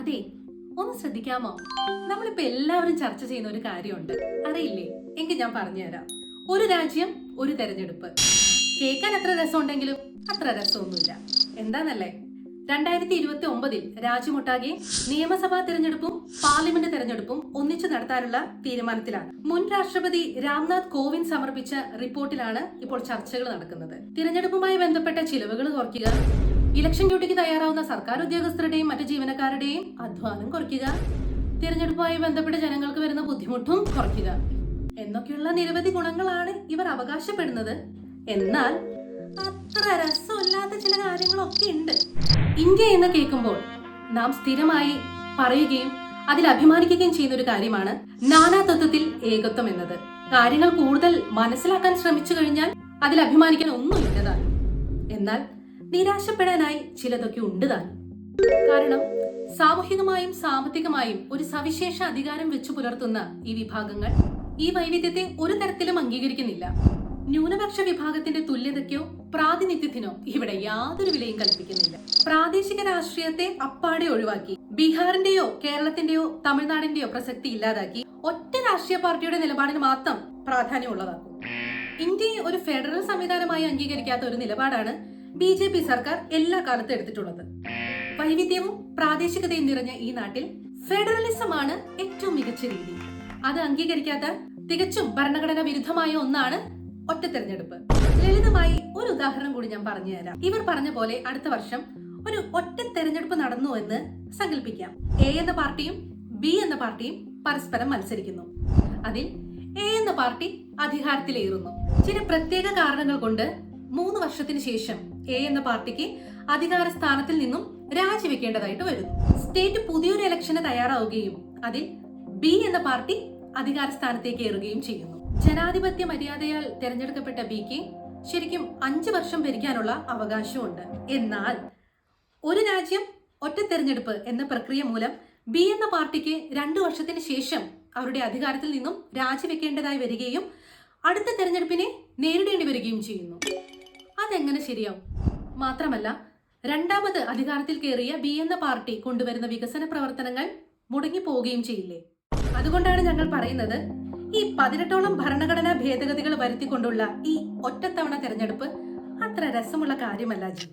അതെ ഒന്ന് ശ്രദ്ധിക്കാമോ? നമ്മളിപ്പോ എല്ലാവരും ചർച്ച ചെയ്യുന്ന ഒരു കാര്യമുണ്ട്. അറിയില്ലേ? എങ്കിൽ ഞാൻ പറഞ്ഞുതരാം. ഒരു രാജ്യം ഒരു തെരഞ്ഞെടുപ്പ്. കേൾക്കാൻ എത്ര രസമുണ്ടെങ്കിലും അത്ര രസമൊന്നുമില്ല. എന്താന്നല്ലേ? രണ്ടായിരത്തി ഇരുപത്തി ഒമ്പതിൽ രാജ്യമൊട്ടാകെ നിയമസഭാ തെരഞ്ഞെടുപ്പും പാർലമെന്റ് തെരഞ്ഞെടുപ്പും ഒന്നിച്ചു നടത്താനുള്ള തീരുമാനത്തിലാണ്. മുൻ രാഷ്ട്രപതി രാംനാഥ് കോവിന്ദ് സമർപ്പിച്ച റിപ്പോർട്ടിലാണ് ഇപ്പോൾ ചർച്ചകൾ നടക്കുന്നത്. തിരഞ്ഞെടുപ്പുമായി ബന്ധപ്പെട്ട ചിലവുകൾ കുറയ്ക്കുക ഇലക്ഷൻ ഡ്യൂട്ടിക്ക് തയ്യാറാവുന്ന സർക്കാർ ഉദ്യോഗസ്ഥരുടെയും മറ്റു ജീവനക്കാരുടെയും അധ്വാനം കുറയ്ക്കുക. തിരഞ്ഞെടുപ്പുമായി ബന്ധപ്പെട്ട ജനങ്ങൾക്ക് വരുന്ന ബുദ്ധിമുട്ടും കുറയ്ക്കുക. എന്നൊക്കെയുള്ള നിരവധി ഗുണങ്ങളാണ് ഇവർ അവകാശപ്പെടുന്നത്. എന്നാൽ അത്ര രസമില്ലാത്ത ചില കാര്യങ്ങളൊക്കെ ഉണ്ട്. ഇന്ത്യ എന്ന് കേൾക്കുമ്പോൾ നാം സ്ഥിരമായി പറയുകയും അതിൽ അഭിമാനിക്കുകയും ചെയ്യുന്ന ഒരു കാര്യമാണ് നാനാതത്വത്തിൽ ഏകത്വം എന്നത്. കാര്യങ്ങൾ കൂടുതൽ മനസ്സിലാക്കാൻ ശ്രമിച്ചു കഴിഞ്ഞാൽ അതിൽ അഭിമാനിക്കാൻ ഒന്നുമില്ലതാണ്. എന്നാൽ നിരാശപ്പെടാനായി ചിലതൊക്കെ ഉണ്ട് താനും കാരണം സാമൂഹികമായും സാമ്പത്തികമായും ഒരു സവിശേഷ അധികാരം വെച്ചു പുലർത്തുന്ന ഈ വിഭാഗങ്ങൾ ഈ വൈവിധ്യത്തെ ഒരു തരത്തിലും അംഗീകരിക്കുന്നില്ല. ന്യൂനപക്ഷ വിഭാഗത്തിന്റെ തുല്യതയ്ക്കോ പ്രാതിനിധ്യത്തിനോ ഇവിടെ യാതൊരു വിലയും കൽപ്പിക്കുന്നില്ല. പ്രാദേശിക രാഷ്ട്രീയത്തെ അപ്പാടെ ഒഴിവാക്കി ബീഹാറിന്റെയോ കേരളത്തിന്റെയോ തമിഴ്നാടിന്റെയോ പ്രസക്തി ഇല്ലാതാക്കി ഒറ്റ രാഷ്ട്രീയ പാർട്ടിയുടെ നിലപാടിന് മാത്രം പ്രാധാന്യമുള്ളതാക്കും. ഇന്ത്യയെ ഒരു ഫെഡറൽ സംവിധാനമായി അംഗീകരിക്കാത്ത ഒരു നിലപാടാണ് ബി ജെ പി സർക്കാർ എല്ലാ കാലത്തും എടുത്തിട്ടുള്ളത്. വൈവിധ്യവും പ്രാദേശികതയും നിറഞ്ഞ ഈ നാട്ടിൽ ഫെഡറലിസം ആണ് ഏറ്റവും മികച്ച രീതി. അത് അംഗീകരിക്കാത്ത തികച്ചും ഭരണഘടന വിരുദ്ധമായ ഒന്നാണ് ഒറ്റ തെരഞ്ഞെടുപ്പ്. ലളിതമായി ഒരു ഉദാഹരണം കൂടി ഞാൻ പറഞ്ഞു തരാം. ഇവർ പറഞ്ഞ പോലെ അടുത്ത വർഷം ഒരു ഒറ്റ തെരഞ്ഞെടുപ്പ് നടന്നു എന്ന് സങ്കല്പിക്കാം. എ എന്ന പാർട്ടിയും ബി എന്ന പാർട്ടിയും പരസ്പരം മത്സരിക്കുന്നു. അതിൽ എ എന്ന പാർട്ടി അധികാരത്തിലേറുന്നു. ചില പ്രത്യേക കാരണങ്ങൾ കൊണ്ട് മൂന്ന് വർഷത്തിന് ശേഷം എ എന്ന പാർട്ടിക്ക് അധികാര സ്ഥാനത്തിൽ നിന്നും രാജിവെക്കേണ്ടതായിട്ട് വരുന്നു സ്റ്റേറ്റ് പുതിയൊരു ഇലക്ഷന് തയ്യാറാവുകയും അതിൽ ബി എന്ന പാർട്ടി അധികാര സ്ഥാനത്തേക്ക് ഏറുകയും ചെയ്യുന്നു. ജനാധിപത്യ മര്യാദയാൽ തെരഞ്ഞെടുക്കപ്പെട്ട ബിക്ക് ശരിക്കും അഞ്ചു വർഷം ഭരിക്കാനുള്ള അവകാശമുണ്ട്. എന്നാൽ ഒരു രാജ്യം ഒറ്റ തെരഞ്ഞെടുപ്പ് എന്ന പ്രക്രിയ മൂലം ബി എന്ന പാർട്ടിക്ക് രണ്ടു വർഷത്തിന് ശേഷം അവരുടെ അധികാരത്തിൽ നിന്നും രാജിവെക്കേണ്ടതായി വരികയും അടുത്ത തെരഞ്ഞെടുപ്പിനെ നേരിടേണ്ടി വരികയും ചെയ്യുന്നു. അതെങ്ങനെ ശരിയാവും? മാത്രമല്ല രണ്ടാമത് അധികാരത്തിൽ കയറിയ ബി എന്ന പാർട്ടി കൊണ്ടുവരുന്ന വികസന പ്രവർത്തനങ്ങൾ മുടങ്ങിപ്പോവുകയും ചെയ്യില്ലേ? അതുകൊണ്ടാണ് ഞങ്ങൾ പറയുന്നത് ഈ പതിനെട്ടോളം ഭരണഘടനാ ഭേദഗതികൾ വരുത്തിക്കൊണ്ടുള്ള ഈ ഒറ്റത്തവണ തെരഞ്ഞെടുപ്പ് അത്ര രസമുള്ള കാര്യമല്ല ജി.